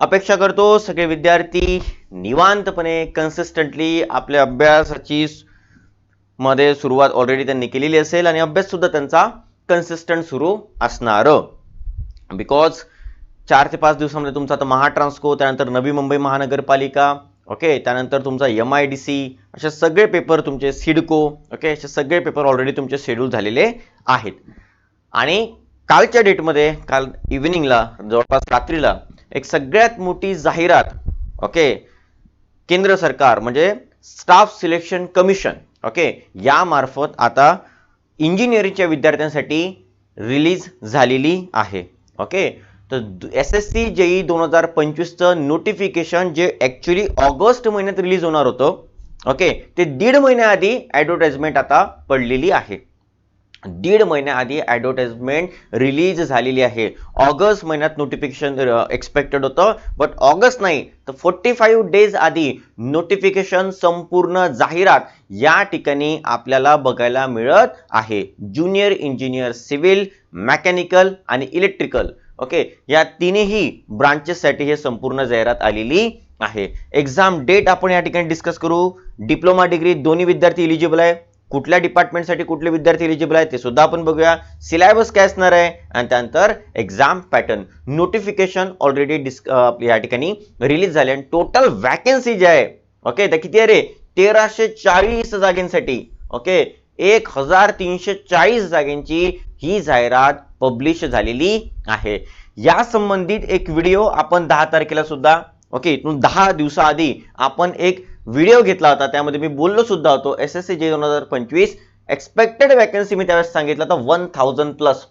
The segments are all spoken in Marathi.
अपेक्षा करतो सगळे विद्यार्थी निवांतपणे कन्सिस्टंटली आपल्या अभ्यासाची मध्ये सुरुवात ऑलरेडी त्यांनी केलेली असेल आणि अभ्यास सुद्धा त्यांचा कन्सिस्टंट सुरू असणार. बिकॉज चार ते पाच दिवसामध्ये तुमचा आता महाट्रान्सको त्यानंतर नवी मुंबई महानगरपालिका ओके त्यानंतर तुमचा एम आय डी सी असे सगळे पेपर तुमचे सिडको ओके असे सगळे पेपर ऑलरेडी तुमचे शेड्यूल झालेले आहेत. आणि कालच्या डेटमध्ये काल इव्हिनिंगला जवळपास रात्रीला एक सगळ्यात मोठी जाहिरात ओके? केंद्र सरकार म्हणजे स्टाफ सिलेक्शन कमिशन ओके? यामार्फत आता इंजिनिअरिंगच्या विद्यार्थ्यांसाठी रिलीज झालेली आहे ओके? तर एस एस सी जेई दोन हजार पंचवीसचं नोटिफिकेशन जे ॲक्च्युली ऑगस्ट महिन्यात रिलीज होणार होतं ओके? ते दीड महिन्याआधी ॲडव्हर्टाइजमेंट आता पडलेली आहे. दीड महिन्याआधी ॲडव्हर्टाइजमेंट रिलीज झालेली आहे. ऑगस्ट महिन्यात नोटिफिकेशन एक्सपेक्टेड होतं. बट ऑगस्ट नाही तर फोर्टी फाईव्ह डेज आधी नोटिफिकेशन संपूर्ण जाहिरात या ठिकाणी आपल्याला बघायला मिळत आहे. ज्युनियर इंजिनियर सिव्हिल मेकॅनिकल आणि इलेक्ट्रिकल ओके या तिन्ही ब्रांचेससाठी हे संपूर्ण जाहिरात आलेली आहे. एक्झाम डेट आपण या ठिकाणी डिस्कस करू. डिप्लोमा डिग्री दोन्ही विद्यार्थी इलिजिबल आहे. कुठल्या डिपार्टमेंटसाठी कुठले विद्यार्थी एलिजिबल आहेत ते सुद्धा आपण बघूया. सिलेबस काय असणार आहे? आणि त्यानंतर एक्झाम पॅटर्न नोटिफिकेशन ऑलरेडी डिस् या ठिकाणी रिलीज झाले आणि टोटल वॅकन्सी जे आहे ओके तर किती आहे रे? तेराशे चाळीस जागेंसाठी ओके एक हजार तीनशे चाळीस जागेंची ही जाहिरात पब्लिश झालेली आहे. या संबंधित एक व्हिडिओ आपण दहा तारखेला सुद्धा ओके इथून दहा दिवसाआधी आपण एक व्हिडिओ घेतला होता. त्यामध्ये मी बोललो सुद्धा होतो. एस एस सी जे दोन हजार पंचवीस एक्सपेक्टेड वॅकन्सी मी त्यावेळेस सांगितलं होतं. वन थाउजंड प्लस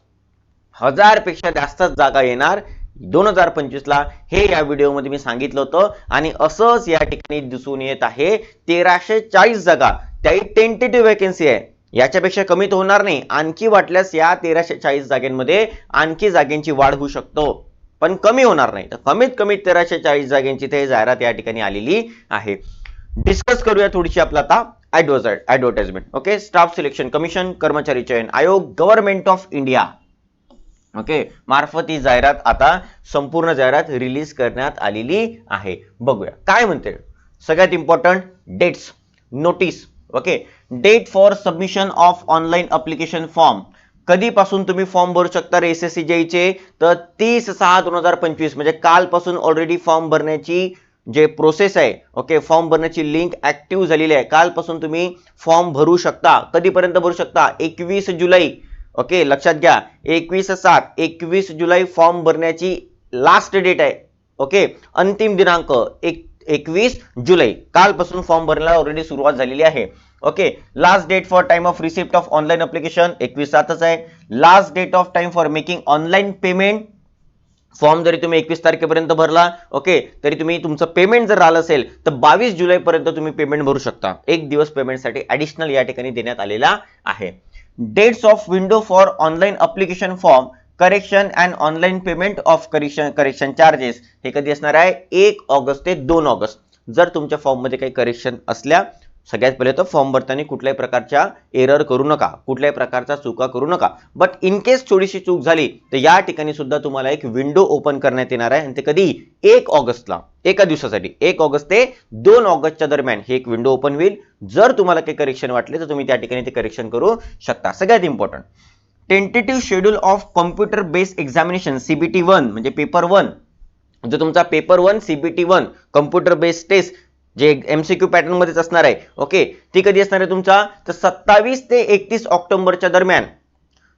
हजारपेक्षा जास्त जागा येणार दोन हजार पंचवीसला. हे या व्हिडिओमध्ये मी सांगितलं होतं. आणि असंच या ठिकाणी दिसून येत आहे तेराशे चाळीस जागा. त्याही टेंटेटिव्ह वॅकन्सी आहे. याच्यापेक्षा कमी तर होणार नाही. आणखी वाटल्यास या तेराशे चाळीस जागांमध्ये आणखी जागेंची वाढ होऊ शकतो. पण कमी होणार नाही. तर कमीत कमी तेराशे चाळीस जागेंची ते जाहिरात या ठिकाणी आलेली आहे. डिस्कस करूया थोडीशी आपला आता advertisement okay staff selection commission कर्मचारी चयन आयोग गव्हर्नमेंट ऑफ इंडिया ओके मार्फत ही जाहिरात आता संपूर्ण जाहिरात रिलीज करण्यात आलेली आहे. बघूया. काय म्हणते? सगळ्यात important dates notice okay date for submission of online application form कधीपासून तुम्ही फॉर्म भरू शकता एस एस सी चे? तर तीस सहा दोन हजार पंचवीस. म्हणजे कालपासून ऑलरेडी फॉर्म भरण्याची जे प्रोसेस आहे ओके फॉर्म भरण्याची लिंक ऍक्टिव्ह झालेली आहे. कालपासून तुम्ही फॉर्म भरू शकता. कधीपर्यंत भरू शकता? एकवीस जुलै. ओके लक्षात घ्या. एकवीस सात एकवीस जुलै फॉर्म भरण्याची लास्ट डेट आहे. ओके अंतिम दिनांक एक एकवीस जुलै. कालपासून फॉर्म भरण्याला ऑलरेडी सुरुवात झालेली आहे. Okay last date for time of receipt of online application एकवीस सातच आहे. Last date of time for making online payment form जरी तुम्ही एकवीस तारखेपर्यंत भरला ओके तरी तुम्ही तुमचं पेमेंट जर आलं असेल तर बावीस जुलैपर्यंत तुम्ही पेमेंट भरू शकता. एक दिवस पेमेंटसाठी ऍडिशनल या ठिकाणी देण्यात आलेला आहे. Dates of window for online application form correction and online payment of correction correction charges हे कधी असणार आहे? एक ऑगस्ट ते दोन ऑगस्ट. जर तुमच्या फॉर्ममध्ये काही करेक्शन असल्या सगळ्यात पहिले तर फॉर्म भरताना कुठल्याही प्रकारच्या एरर करू नका. कुठल्याही प्रकारचा चुका करू नका. बट इन केस थोडीशी चूक झाली तर या ठिकाणी सुद्धा तुम्हाला एक विंडो ओपन करण्यात येणार आहे. आणि ते कधी? एक ऑगस्टला. एका दिवसासाठी. एक ऑगस्ट ते दोन ऑगस्टच्या दरम्यान हे एक विंडो ओपन होईल. जर तुम्हाला काही करेक्शन वाटले तर तुम्ही त्या ठिकाणी ते करेक्शन करू शकता. सगळ्यात important tentative schedule of computer based examination CBT one म्हणजे पेपर वन जो तुमचा paper one CBT one computer based test जे एमसीक्यू पॅटर्न मध्येच असणार आहे. ओके ती कधी असणार आहे तुमचा? तर सत्तावीस ते एकतीस ऑक्टोबरच्या दरम्यान.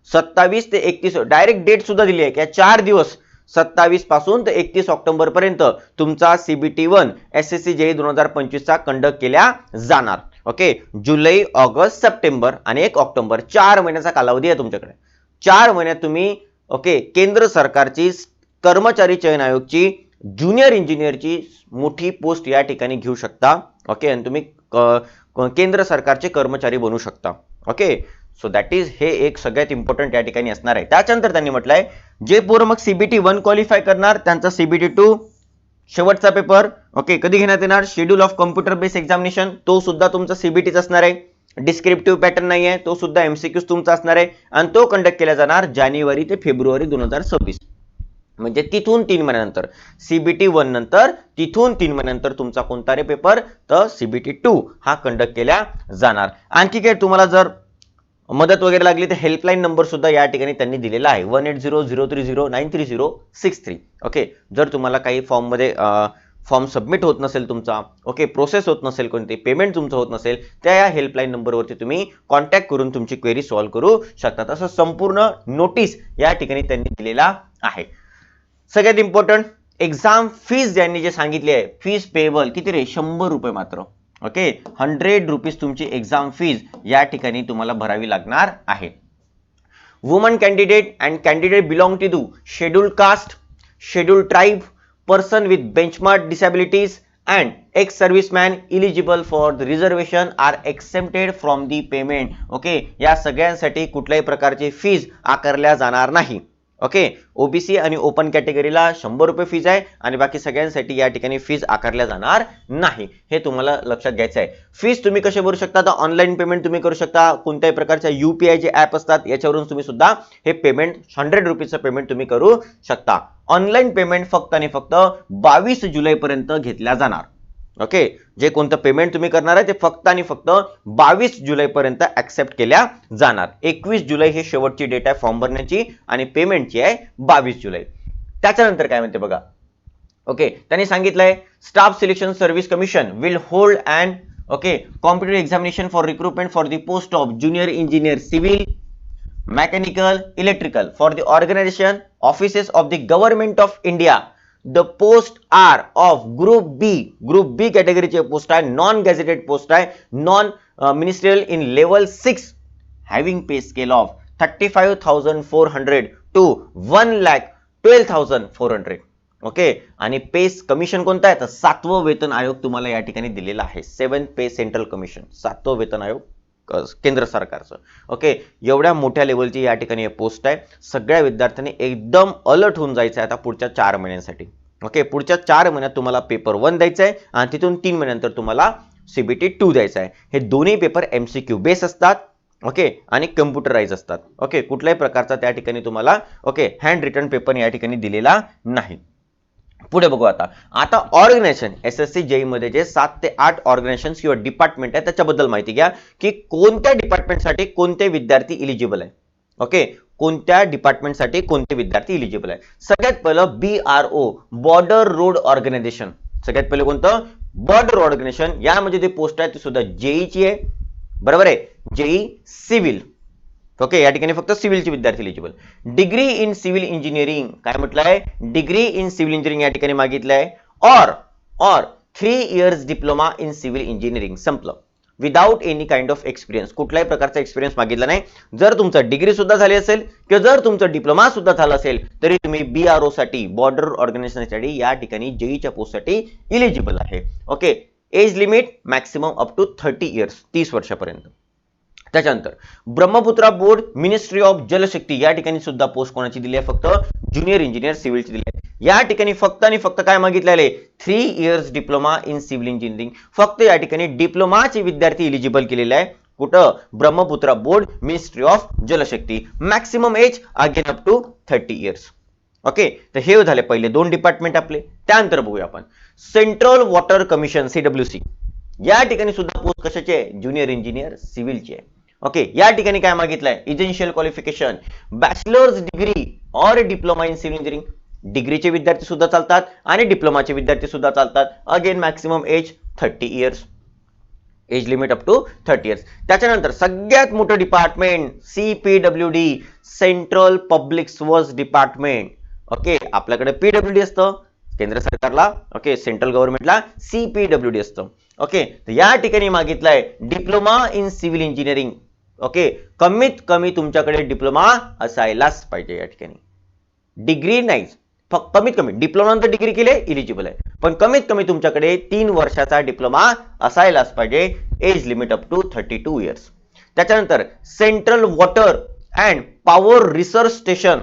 सत्तावीस ते एकतीस डायरेक्ट डेट सुद्धा दिली आहे. की चार दिवस सत्तावीसपासून ते एकतीस ऑक्टोबर पर्यंत तुमचा CBT one S S C जे दोन हजार पंचवीसचा कंडक्ट केल्या जाणार. ओके जुलै ऑगस्ट सप्टेंबर आणि एक ऑक्टोबर. चार महिन्याचा कालावधी आहे तुमच्याकडे. चार महिन्यात तुम्ही ओके केंद्र सरकारची कर्मचारी चयन आयोगची ज्युनियर इंजिनियरची मोठी पोस्ट या ठिकाणी घेऊ शकता ओके आणि तुम्ही केंद्र सरकारचे कर्मचारी बनू शकता ओके सो दॅट इज हे एक सगळ्यात इम्पॉर्टंट या ठिकाणी असणार आहे. त्याच्यानंतर त्यांनी म्हटलंय जे पोर मग सीबीटी वन क्वालिफाय करणार त्यांचा सीबीटी टू शेवटचा पेपर ओके कधी घेण्यात येणार? Schedule of computer base examination तो सुद्धा तुमचा सीबीटीच असणार आहे. डिस्क्रिप्टिव्ह पॅटर्न नाही आहे तो सुद्धा एमसीक्यूज तुमचा असणार आहे. आणि तो कंडक्ट केला जाणार जानेवारी ते फेब्रुवारी दोन हजार सव्वीस. म्हणजे तिथून तीन महिन्यानंतर. सीबीटी वन नंतर तिथून तीन महिन्यानंतर तुमचा कोणता रे पेपर तर सीबीटी टू हा कंडक्ट केला जाणार. आणखी काय तुम्हाला जर मदत वगैरे लागली तर हेल्पलाईन नंबर सुद्धा या ठिकाणी त्यांनी दिलेला आहे. One eight zero zero three zero nine three zero six three okay जर तुम्हाला काही फॉर्ममध्ये फॉर्म सबमिट होत नसेल तुमचा ओके प्रोसेस होत नसेल कोणते पेमेंट तुमचं होत नसेल त्या या हेल्पलाईन नंबरवरती तुम्ही कॉन्टॅक्ट करून तुमची क्वेरी सॉल्व्ह करू शकता. तसं संपूर्ण नोटीस या ठिकाणी त्यांनी दिलेला आहे. सगळ्यात इम्पॉर्टंट एक्झाम फीज यांनी जे सांगितली आहे फीज पेबल किती रे? शंभर रुपये मात्र. ओके हंड्रेड रुपीज तुमची एक्झाम फीज या ठिकाणी तुम्हाला भरावी लागणार आहे. Woman candidate and candidate belong to to schedule caste schedule tribe person with benchmark disabilities and ex serviceman eligible for the reservation are excepted from the payment okay या सगळ्यांसाठी कुठल्याही प्रकारची फीज आकारल्या जाणार नाही. ओके ओबीसी आणि ओपन कॅटेगरीला शंभर रुपये फीज आहे आणि बाकी सगळ्यांसाठी या ठिकाणी फीज आकारल्या जाणार नाही. हे तुम्हाला लक्षात घ्यायचं आहे. फीज तुम्ही कसे भरू शकता? तर ऑनलाईन पेमेंट तुम्ही करू शकता. कोणत्याही प्रकारच्या युपीआय जे ऍप असतात याच्यावरून तुम्ही सुद्धा हे पेमेंट हंड्रेड रुपीजचं पेमेंट तुम्ही करू शकता. ऑनलाईन पेमेंट फक्त आणि फक्त बावीस जुलैपर्यंत घेतल्या जाणार. ओके जे कोणतं पेमेंट तुम्ही करणार आहे ते फक्त आणि फक्त बावीस जुलैपर्यंत ऍक्सेप्ट केल्या जाणार. एकवीस जुलै हे शेवटची डेट आहे फॉर्म भरण्याची आणि पेमेंटची आहे बावीस जुलै. त्याच्यानंतर काय म्हणते बघा? ओके त्यांनी सांगितलंय staff selection service commission will hold and okay competitive examination for recruitment for the post of junior engineer civil mechanical, electrical for the organization offices of the government of India. The post are of group B group B कॅटेगरीचे post आहे नॉन गॅझेटेड पोस्ट आहे non ministerial in level six having pay scale of thirty five thousand four hundred two one lakh twelve thousand four hundred okay आणि पेस कमिशन कोणतं आहे? तर सातवं वेतन आयोग तुम्हाला या ठिकाणी दिलेला आहे. सेवन पे सेंट्रल कमिशन सातवं वेतन आयोग. केंद्र सरकारचं. ओके एवढ्या मोठ्या लेवलची या ठिकाणी पोस्ट आहे. सगळ्या विद्यार्थ्यांनी एकदम अलर्ट होऊन जायचं आहे आता पुढच्या चार महिन्यांसाठी. ओके पुढच्या चार महिन्यात तुम्हाला पेपर वन द्यायचा आहे आणि तिथून तीन महिन्यानंतर तुम्हाला सीबीटी टू द्यायचा आहे हे दोन्ही पेपर एमसीक्यू बेस असतात. ओके आणि कम्प्युटराईज असतात. ओके कुठल्याही प्रकारचा त्या ठिकाणी तुम्हाला ओके हँड रिटर्न पेपर या ठिकाणी दिलेला नाही. पुढे बघू आता. आता organisation S S C JE मध्ये जे सात ते आठ ऑर्गनायझेशन किंवा डिपार्टमेंट आहे त्याच्याबद्दल माहिती घ्या की कोणत्या डिपार्टमेंटसाठी कोणते विद्यार्थी इलिजिबल आहे. ओके कोणत्या डिपार्टमेंटसाठी कोणते विद्यार्थी इलिजिबल आहे? सगळ्यात पहिलं B R O border road organisation सगळ्यात पहिलं कोणतं? बॉर्डर ऑर्गनायझेशन यामध्ये जी पोस्ट आहे ती सुद्धा जेईची आहे. बरोबर आहे? जेई सिव्हिल ओके या ठिकाणी फक्त सिव्हिलचे विद्यार्थी eligible degree in civil engineering काय म्हटलंय? डिग्री इन सिव्हिल इंजिनिअरिंग या ठिकाणी मागितलंय. Or or three years diploma in civil engineering संपलं. Without any kind of experience कुठल्याही प्रकारचा एक्सपिरियन्स मागितला नाही. जर तुमचं डिग्री सुद्धा झाली असेल किंवा जर तुमचं डिप्लोमा सुद्धा झाला असेल तरी तुम्ही बी आर ओ साठी बॉर्डर ऑर्गनायझेशनसाठी या ठिकाणी जेईच्या पोस्टसाठी इलिजिबल आहे. Okay age limit maximum up to thirty years तीस वर्षापर्यंत. त्याच्यानंतर Brahmaputra board ministry of Jal Shakti या ठिकाणी सुद्धा पोस्ट कोणाची दिली आहे? फक्त ज्युनियर इंजिनियर सिव्हिलची दिली आहे. या ठिकाणी फक्त आणि फक्त काय मागितलेले three years diploma in civil engineering फक्त या ठिकाणी डिप्लोमाचे विद्यार्थी इलिजिबल केलेले आहे. कुठं? Brahmaputra board ministry of Jal Shakti maximum age again up to thirty years okay तर हे झाले पहिले दोन डिपार्टमेंट आपले. त्यानंतर बघूया आपण. सेंट्रल वॉटर कमिशन सीडब्ल्यूसी या ठिकाणी सुद्धा पोस्ट कशाची? आहे ज्युनियर इंजिनियर सिव्हिलची आहे. ओके या ठिकाणी काय मागितलंय? Essential qualification bachelor's degree or diploma in civil engineering डिग्रीचे विद्यार्थी सुद्धा चालतात आणि डिप्लोमाचे विद्यार्थी सुद्धा चालतात. Again maximum age thirty years age limit up to thirty years त्याच्यानंतर सगळ्यात मोठं department CPW D central public service department okay आपल्याकडे पीडब्ल्यू डी असतं केंद्र सरकारला ओके सेंट्रल गव्हर्नमेंटला सीपीडब्ल्यू डी असतं. ओके तर या ठिकाणी मागितलंय diploma in civil engineering okay? कमीत कमी तुमच्याकडे डिप्लोमा असायलाच पाहिजे या ठिकाणी. डिग्री नाही फक्त कमीत कमी. डिप्लोमानंतर डिग्री केले इलिजिबल आहे. पण कमीत कमी तुमच्याकडे तीन वर्षाचा डिप्लोमा असायलाच पाहिजे age limit up to thirty two years त्याच्यानंतर central water and power research station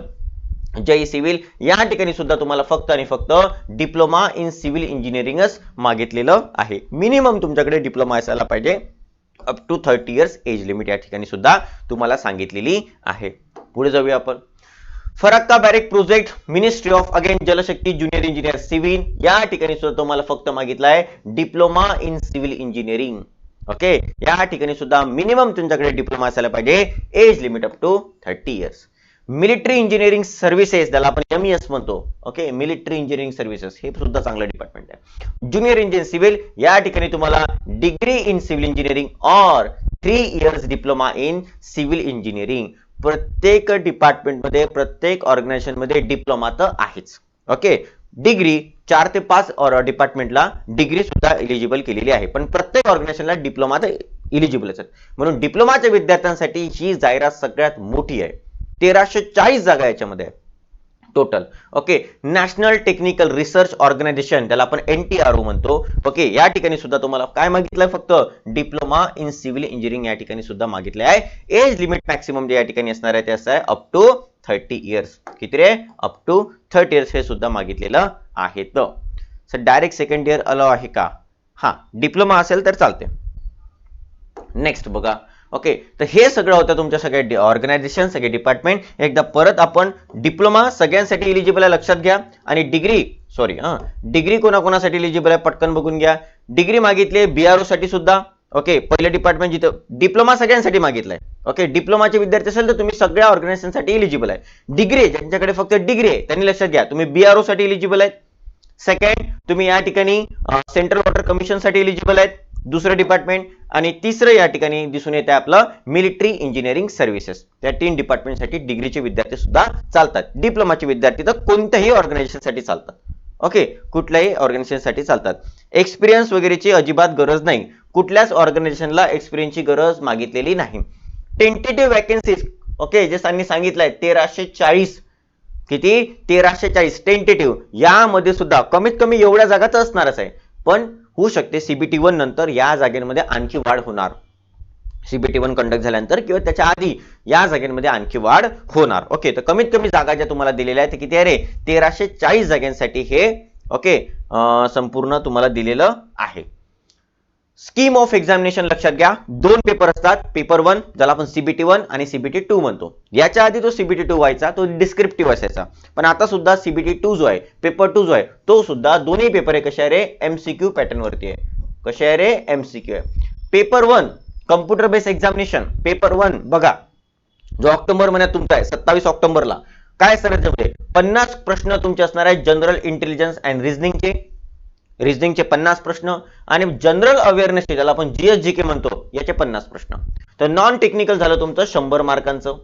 JE civil या ठिकाणी सुद्धा तुम्हाला फक्त आणि फक्त डिप्लोमा इन सिव्हिल इंजिनिअरिंगच मागितलेलं आहे. मिनिमम तुमच्याकडे डिप्लोमा असायला पाहिजे. Up to thirty years age limit या ठिकाणी सुद्धा तुम्हाला सांगितलेली आहे. पुढे जाऊया आपण. Farakka barrage project ministry of again Jal Shakti junior engineer civil या ठिकाणी सुद्धा तुम्हाला फक्त मागितलं आहे diploma in civil engineering okay या ठिकाणी सुद्धा मिनिमम तुमच्याकडे डिप्लोमा असायला पाहिजे age limit up to thirty years military engineering services त्याला आपण एम एस म्हणतो. ओके मिलिटरी इंजिनिअरिंग सर्व्हिसेस हे सुद्धा चांगलं डिपार्टमेंट आहे. ज्युनियर इंजिनियर सिव्हिल या ठिकाणी तुम्हाला degree in civil engineering or three years diploma in civil engineering प्रत्येक डिपार्टमेंटमध्ये प्रत्येक ऑर्गनायझेशनमध्ये डिप्लोमा तर आहेच. ओके डिग्री चार ते पाच डिपार्टमेंटला डिग्री सुद्धा इलिजिबल केलेली आहे. पण प्रत्येक ऑर्गनायझेशनला डिप्लोमा तर इलिजिबलच आहे म्हणून डिप्लोमाच्या विद्यार्थ्यांसाठी ही जाहिरात सगळ्यात मोठी आहे. तेराशे चाळीस जागा याच्यामध्ये total okay national technical research organisation त्याला आपण एन टी आर ओ म्हणतो. ओके या ठिकाणी सुद्धा तुम्हाला काय मागितलंय फक्त? डिप्लोमा इन सिव्हिल इंजिनिअरिंग या ठिकाणी सुद्धा मागितले आहे. एज लिमिट मॅक्सिमम जे या ठिकाणी असणार आहे ते असं आहे अप टू थर्टी इयर्स किती रे? अप टू थर्टी इयर्स हे सुद्धा मागितलेलं आहे तर डायरेक्ट सेकंड इयर अलाव आहे का? हा डिप्लोमा असेल तर चालते नेक्स्ट बघा. ओके तर हे सगळं होतं तुमच्या सगळ्या ऑर्गनायझेशन सगळे डिपार्टमेंट एकदा परत आपण डिप्लोमा सगळ्यांसाठी इलिजिबल आहे लक्षात घ्या. आणि डिग्री सॉरी हा डिग्री कोणाकोणासाठी इलिजिबल आहे पटकन बघून घ्या. डिग्री मागितली बीआरओ साठी सुद्धा. ओके पहिले डिपार्टमेंट जिथं डिप्लोमा सगळ्यांसाठी मागितलंय. ओके डिप्लोमाचे विद्यार्थी असेल तर तुम्ही सगळ्या ऑर्गनायझेशनसाठी इलिजिबल आहे. डिग्री ज्यांच्याकडे फक्त डिग्री आहे त्यांनी लक्षात घ्या. तुम्ही बीआरओ साठी इलिजिबल आहेत. सेकंड तुम्ही या ठिकाणी सेंट्रल वॉटर कमिशनसाठी इलिजिबल आहेत. दुसरं डिपार्टमेंट आणि तिसरं या ठिकाणी दिसून येते आपलं मिलिटरी इंजिनिअरिंग सर्व्हिसेस त्या तीन डिपार्टमेंटसाठी डिग्रीचे विद्यार्थी सुद्धा चालतात. डिप्लोमाचे विद्यार्थी तर कोणत्याही ऑर्गनायझेशनसाठी चालतात. ओके कुठल्याही ऑर्गनायझेशनसाठी चालतात. एक्सपिरियन्स वगैरेची अजिबात गरज नाही. कुठल्याच ऑर्गनायझेशनला एक्सपिरियन्सची गरज मागितलेली नाही. टेंटेटिव्ह वॅकन्सीज ओके जे त्यांनी सांगितलंय तेराशे चाळीस. किती? तेराशे चाळीस. टेंटेटिव्ह यामध्ये सुद्धा कमीत कमी एवढ्या जागाच असणारच आहे. पण होऊ शकते. सीबीटी वन नंतर या जागेमध्ये आणखी वाढ होणार. सीबीटी वन कंडक्ट झाल्यानंतर किंवा त्याच्या आधी या जागेमध्ये आणखी वाढ होणार. ओके तर कमीत कमी जागा ज्या तुम्हाला दिलेल्या आहेत ते किती आहे रे? तेराशे चाळीस जागेंसाठी हे ओके संपूर्ण तुम्हाला दिलेलं आहे. स्कीम ऑफ एक्झामिनेशन लक्षात घ्या. दोन पेपर असतात. पेपर वन ज्याला आपण सीबीटी वन आणि सीबीटी टू म्हणतो. याच्या आधी तो सीबीटी टू व्हायचा तो डिस्क्रिप्टिव्ह असायचा. पण आता सुद्धा सीबीटी टू जो आहे पेपर टू जो आहे तो सुद्धा दोन्ही पेपर आहे. कशा आहे रे? एमसीक्यू पॅटर्न वरती आहे. कशा आहे रे? एमसीक्यू आहे. Paper one computer based examination paper one बघा. जो ऑक्टोबर महिन्यात तुमचा आहे सत्तावीस ऑक्टोबरला. काय सर पन्नास प्रश्न तुमचे असणार आहे जनरल इंटेलिजन्स अँड रिझनिंगचे रिझनिंगचे पन्नास प्रश्न आणि जनरल अवेअरनेस ज्याला आपण जीएस जी के म्हणतो याचे पन्नास प्रश्न. तर नॉन टेक्निकल झालं तुमचं शंभर मार्कांचं.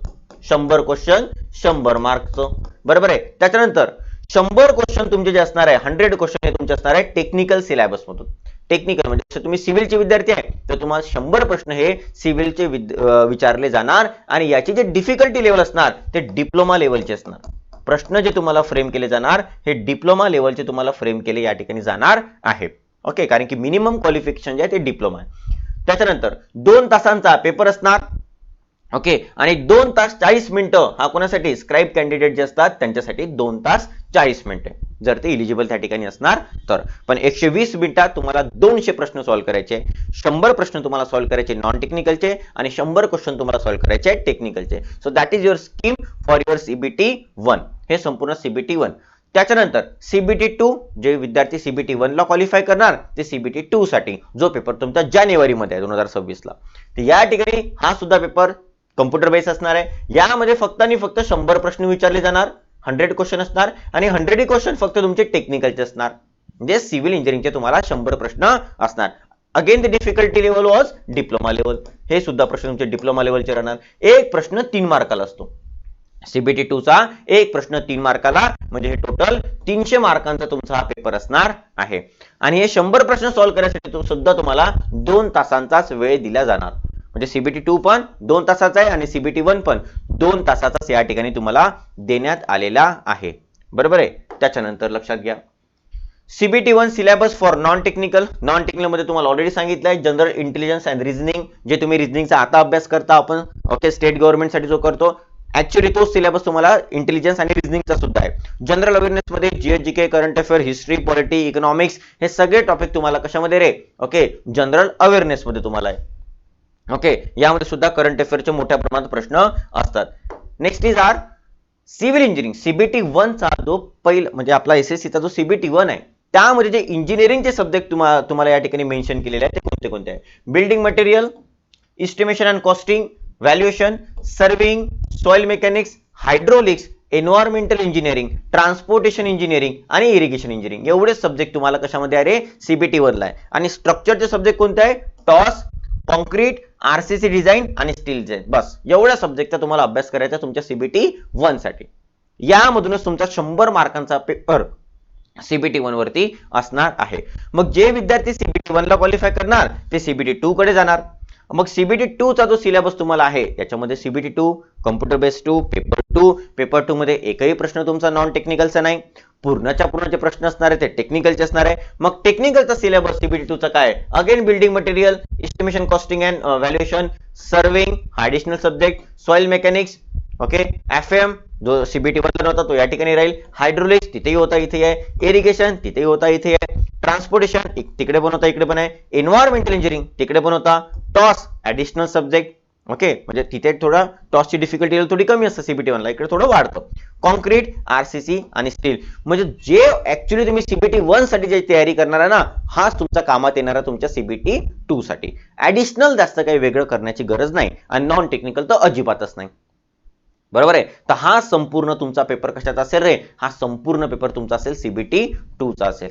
शंभर क्वेश्चन शंभर मार्कचं बरोबर आहे? त्याच्यानंतर शंभर क्वेश्चन तुमचे जे असणार आहे हंड्रेड क्वेश्चन हे तुमचे असणार आहे टेक्निकल सिलॅबसमधून टेक्निकल म्हणजे तुम्ही सिव्हिलचे विद्यार्थी आहे तर तुम्हाला शंभर प्रश्न हे सिव्हिलचे विचारले जाणार आणि याची जे डिफिकल्टी लेवल असणार ते डिप्लोमा लेवलचे असणार. प्रश्न जे तुम्हाला फ्रेम केले जाणार हे डिप्लोमा लेवलचे तुम्हाला फ्रेम केले या ठिकाणी जाणार आहे. ओके कारण की मिनिमम क्वालिफिकेशन जे आहे ते डिप्लोमा आहे. त्याच्यानंतर दोन तासांचा पेपर असणार. ओके? आणि दोन तास चाळीस मिनिटं हा कोणासाठी? स्क्राईब कॅन्डिडेट जे असतात त्यांच्यासाठी दोन तास चाळीस मिनिटे. जर ते इलिजिबल त्या ठिकाणी असणार तर. पण एकशे वीस मिनिटात तुम्हाला दोनशे प्रश्न सॉल्व्ह करायचे. शंभर प्रश्न तुम्हाला सॉल्व्ह करायचे नॉन टेक्निकलचे आणि शंभर क्वेश्चन तुम्हाला सॉल्व्ह करायचे टेक्निकलचे so that is your scheme for your CBT one हे संपूर्ण सीबीटी वन त्याच्यानंतर सीबीटी टू जे विद्यार्थी सीबीटी वन ला क्वालिफाय करणार ते सीबीटी टू साठी. जो पेपर तुमचा जानेवारीमध्ये आहे दोन हजार सव्वीसला. तर या ठिकाणी हा सुद्धा पेपर कम्प्युटर बेस असणार आहे. यामध्ये फक्त आणि फक्त शंभर प्रश्न विचारले जाणार हंड्रेड क्वेश्चन असणार आणि हंड्रेड क्वेश्चन फक्त तुमचे टेक्निकलचे असणार. म्हणजे सिव्हिल इंजिनिअरिंगचे तुम्हाला शंभर प्रश्न असणार. Again the difficulty level was diploma level हे सुद्धा प्रश्न तुमचे डिप्लोमा लेवलचे राहणार. एक प्रश्न तीन मार्काला असतो. सीबीटी टू चा एक प्रश्न तीन मार्काला म्हणजे हे टोटल तीनशे मार्कांचा तुमचा हा पेपर असणार आहे. आणि हे शंभर प्रश्न सॉल्व्ह करण्यासाठी सुद्धा तुम्हाला दोन तासांचाच वेळ दिला जाणार. म्हणजे सीबीटी टू पण दोन तासाचा आहे आणि सीबीटी वन पण दोन तासाचाच या ठिकाणी तुम्हाला देण्यात आलेला आहे. बरोबर आहे? त्याच्यानंतर लक्षात घ्या. CBT one syllabus for non technical non टेक्निकलमध्ये तुम्हाला ऑलरेडी सांगितलं आहे जनरल इंटेलिजन्स अँड रिझनिंग जे तुम्ही रिझनिंगचा आता अभ्यास करता आपण ओके स्टेट गव्हर्नमेंटसाठी जो करतो ऍक्च्युली तो सिलेबस तुम्हाला इंटेलिजन्स आणि रिझनिंगचा सुद्धा आहे. General अवेअरनेसमध्ये GS G K current affair history polity economics हे सगळे टॉपिक तुम्हाला कशामध्ये रे? ओके जनरल अवेअरनेसमध्ये तुम्हाला आहे. ओके यामध्ये सुद्धा करंट अफेअरचे मोठ्या प्रमाणात प्रश्न असतात. Next is are civil engineering CBT चा जो पहिला म्हणजे आपला एसएससीचा जो सीबीटी वन आहे त्यामध्ये जे इंजिनिअरिंगचे सब्जेक्ट तुम्हाला तुम्हाला या ठिकाणी मेन्शन केलेले आहेत ते कोणते कोणते आहे building material estimation and costing valuation serving soil mechanics hydraulics environmental engineering transportation engineering आणि इरिगेशन इंजिनिअरिंग एवढे सब्जेक्ट तुम्हाला कशामध्ये आहे सीबीटी वरला आहे. आणि स्ट्रक्चरचे सब्जेक्ट कोणते आहे? टॉस कॉन्क्रीट आरसीसी डिझाईन आणि स्टील डिझाईन बस एवढ्या सब्जेक्टचा तुम्हाला अभ्यास करायचा तुमच्या सीबीटी वनसाठी. यामधूनच तुमचा शंभर मार्कांचा पेपर सीबीटी वन वरती असणार आहे. मग जे विद्यार्थी सीबीटी वन ला क्वालिफाय करणार ते सीबीटी टू कडे जाणार. मग सीबीटी टू चा जो सिलेबस तुम्हाला आहे याच्यामध्ये CBT two computer based two paper two paper two मध्ये एकही प्रश्न तुमचा नॉन टेक्निकलचा नाही. पूर्णच्या पूर्णचे प्रश्न असणार आहे ते टेक्निकलचे असणार. आहे मग टेक्निकलचा सिलेबस सीबीटी टूचा काय? Again building material estimation costing and valuation serving additional subject soil mechanics okay F M जो सीबीटी वन होता तो या ठिकाणी राहील. हायड्रोलिक्स तिथेही होता इथे आहे. इरिगेशन तिथेही होता इथे आहे. ट्रान्सपोर्टेशन तिकडे पण होता इकडे पण आहे. एन्व्हायरमेंटल इंजिनिअरिंग तिकडे पण होता. TOS additional subject okay? म्हणजे तिथे थोडा टॉसची डिफिकल्टी थोडी कमी असतं सीबीटी वनला इकडे थोडं वाढतं. कॉन्क्रीट आरसीसी आणि स्टील म्हणजे जे ऍक्च्युली तुम्ही सीबीटी वनसाठी जे तयारी करणार आहे ना हाच तुमच्या कामात येणारा तुमच्या सीबीटी टू साठी. ऍडिशनल जास्त काही वेगळं करण्याची गरज नाही आणि नॉन टेक्निकल तर अजिबातच नाही. बरोबर आहे? तर हा संपूर्ण तुमचा पेपर कशाचा असेल रे? हा संपूर्ण पेपर तुमचा असेल सीबीटी टू चा असेल.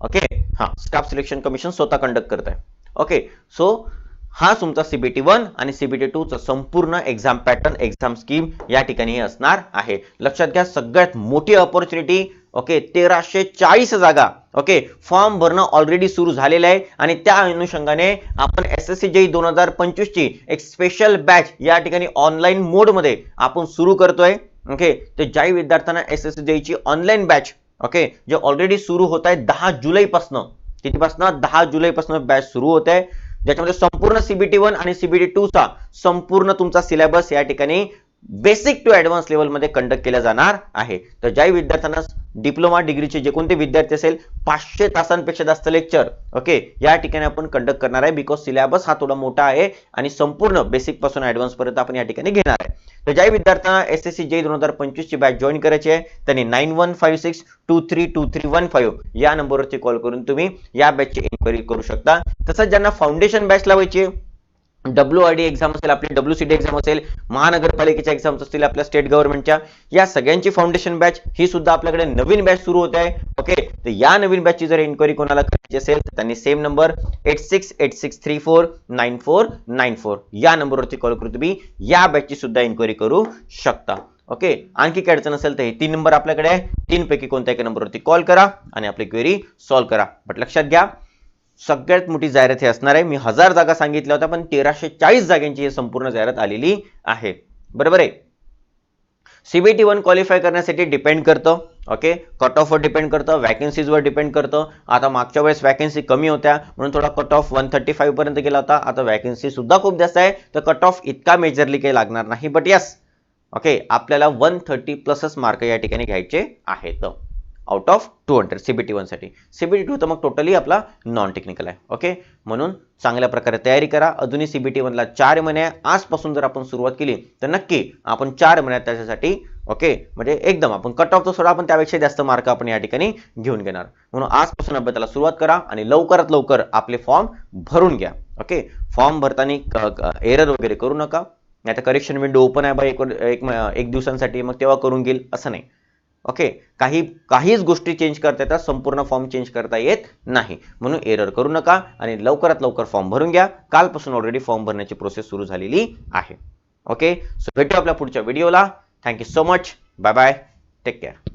ओके? हा स्टाफ सिलेक्शन कमिशन स्वतः कंडक्ट करत आहे. ओके? सो हा तुमचा सीबीटी वन आणि सीबीटी टू चा संपूर्ण एक्झाम पॅटर्न एक्झाम स्कीम या ठिकाणी असणार आहे. लक्षात घ्या सगळ्यात मोठी ऑपॉर्च्युनिटी ओके तेराशे चाळीस जागा ओके फॉर्म भरणं ऑलरेडी सुरू झालेलं आहे. आणि त्या अनुषंगाने आपण एस एस सी जे दोन हजार पंचवीस ची एक स्पेशल बॅच या ठिकाणी ऑनलाईन मोडमध्ये आपण सुरू करतोय. ओके तर ज्याही विद्यार्थ्यांना एस एस सी ची ऑनलाईन बॅच ओके जे ऑलरेडी सुरू होत आहे दहा जुलैपासनं कितीपासनं? दहा जुलैपासून बॅच सुरू होत आहे. ज्याच्यामध्ये संपूर्ण सीबीटी वन आणि सीबीटी टू चा संपूर्ण तुमचा सिलेबस या ठिकाणी बेसिक टू ऍडव्हान्स लेवलमध्ये कंडक्ट केला जाणार आहे. तर ज्याही विद्यार्थ्यांना डिप्लोमा डिग्रीचे जे कोणते विद्यार्थी असेल पाचशे तासांपेक्षा जास्त लेक्चर ओके या ठिकाणी आपण कंडक्ट करणार आहे बिकॉज सिलेबस हा थोडा मोठा आहे आणि संपूर्ण बेसिकपासून ऍडव्हान्स पर्यंत आपण या ठिकाणी घेणार आहे. तर ज्या विद्यार्थ्यांना एस एस सी जे दोन हजार पंचवीस ची बॅच जॉईन करायची आहे त्यांनी nine one five six two three two three one five या नंबरवरती कॉल करून तुम्ही या बॅचची इन्क्वायरी करू शकता. तसंच ज्यांना फाउंडेशन बॅच लावायची डब्ल्यू आर डी एक्झाम असेल आपली डब्ल्यू सी डी एक्झाम असेल महानगरपालिकेच्या एक्झाम्स असतील आपल्या स्टेट गव्हर्नमेंटच्या या सगळ्यांची फाउंडेशन बॅच ही सुद्धा आपल्याकडे नवीन बॅच सुरू होत आहे. ओके तर या नवीन बॅचची जर इन्क्वायरी कोणाला करायची असेल तर त्यांनी same number eight six eight six three four nine four nine four या नंबरवरती कॉल करून तुम्ही. या बॅचची सुद्धा इन्क्वायरी करू शकता. ओके आणखी काय अडचण असेल तर हे तीन नंबर आपल्याकडे आहे. तीनपैकी कोणत्या एका नंबरवरती कॉल करा आणि आपली क्वेरी सॉल्व्ह करा. बट लक्षात घ्या सगळ्यात मोठी जाहिरात हे असणार आहे. मी हजार जागा सांगितल्या होत्या पण तेराशे चाळीस जागांची ही संपूर्ण जाहिरात आलेली आहे. बरोबर आहे? सीबीटी वन क्वालिफाय करण्यासाठी डिपेंड करतं ओके कट ऑफवर डिपेंड करतं वॅकन्सीजवर डिपेंड करतं. आता मागच्या वेळेस वॅकन्सी कमी होत्या म्हणून थोडा कट ऑफ वन थर्टी फाईव्हपर्यंत गेला होता. आता वॅकन्सी सुद्धा खूप जास्त आहे तर कट ऑफ इतका मेजरली काही लागणार नाही. बट यस ओके आपल्याला वन थर्टी प्लसच मार्क या ठिकाणी घ्यायचे आहेत. Out of two hundred CBT वनसाठी. CBT two तर मग टोटली आपला नॉन टेक्निकल आहे. ओके म्हणून चांगल्या प्रकारे तयारी करा. अजूनही सीबीटी वनला चार महिने आजपासून जर आपण सुरुवात केली तर नक्की आपण चार महिन्यात त्याच्यासाठी ओके म्हणजे एकदम आपण कट ऑफ तर सोडा आपण त्यापेक्षा जास्त मार्क आपण या ठिकाणी घेऊन घेणार. म्हणून आजपासून अभ्यासाला सुरुवात करा आणि लवकरात लवकर आपले फॉर्म भरून घ्या. ओके फॉर्म भरताना एरर वगैरे करू नका. नाही तर करेक्शन विंडो ओपन आहे बा एक एक एक दिवसांसाठी मग तेव्हा करून घेईल असं नाही. ओके काही काहीच गोष्टी चेंज करता येतात संपूर्ण फॉर्म चेंज करता येत नाही. म्हणून एरर करू नका आणि लवकरात लवकर फॉर्म भरून घ्या. कालपासून ऑलरेडी फॉर्म भरण्याची प्रोसेस सुरू झालेली आहे. ओके सो भेटू आपल्या पुढच्या व्हिडिओला thank you so much bye bye take care